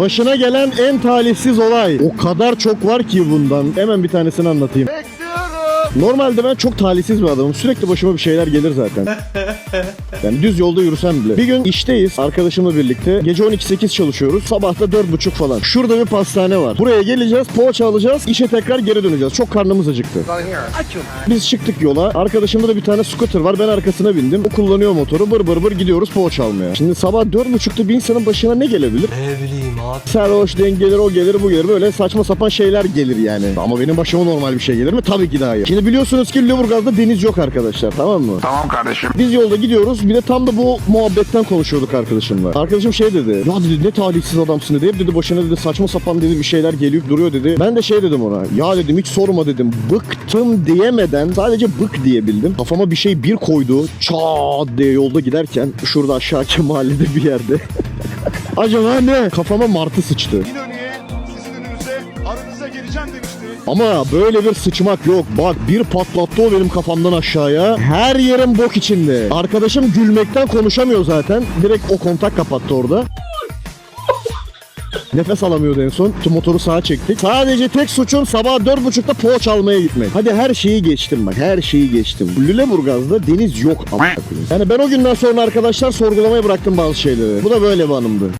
Başına gelen en talihsiz olay. O kadar çok var ki bundan. Hemen bir tanesini anlatayım. Normalde ben çok talihsiz bir adamım. Sürekli başıma bir şeyler gelir zaten. Yani düz yolda yürüsem bile. Bir gün işteyiz arkadaşımla birlikte. Gece 12-8 çalışıyoruz. Sabah da 4.30 falan. Şurada bir pastane var. Buraya geleceğiz, poğaça alacağız. işe tekrar geri döneceğiz. Çok karnımız acıktı. Biz çıktık yola. Arkadaşımda da bir tane scooter var. Ben arkasına bindim. O kullanıyor motoru. Bır bır bır gidiyoruz poğaça almaya. Şimdi sabah 4.30'da bir insanın başına ne gelebilir? Ne bileyim abi. Sarhoş denk gelir, o gelir, bu gelir. Böyle saçma sapan şeyler gelir yani. Ama benim başıma normal bir şey gelir mi? Tabii ki daha iyi. Şimdi biliyorsunuz ki Lüleburgaz'da deniz yok arkadaşlar tamam mı? Tamam kardeşim. Biz yolda gidiyoruz. Bir de tam da bu muhabbetten konuşuyorduk arkadaşımla. Arkadaşım şey dedi. Ya dedi ne talihsiz adamsın dedi. Hep dedi başına dedi saçma sapan dedi bir şeyler gelip duruyor dedi. Ben de şey dedim ona. Ya dedim hiç sorma dedim. Bıktım diyemeden sadece bık diyebildim. Kafama bir şey bir koydu. Çat diye yolda giderken şurada aşağıki mahallede bir yerde. Acaba ne? Kafama martı sıçtı. Önünüze aranıza geleceğim demişti. Ama böyle bir sıçmak yok. Bak bir patlattı o benim kafamdan aşağıya. Her yerim bok içinde. Arkadaşım gülmekten konuşamıyor zaten. Direkt o kontak kapattı orada. Nefes alamıyordu en son. Tüm motoru sağa çektik. Sadece tek suçum sabah dört buçukta poğaça almaya gitmek. Hadi her şeyi geçtim bak. Her şeyi geçtim. Lüleburgaz'da deniz yok ama. Yani ben o günden sonra arkadaşlar sorgulamaya bıraktım bazı şeyleri. Bu da böyle bir anımdı.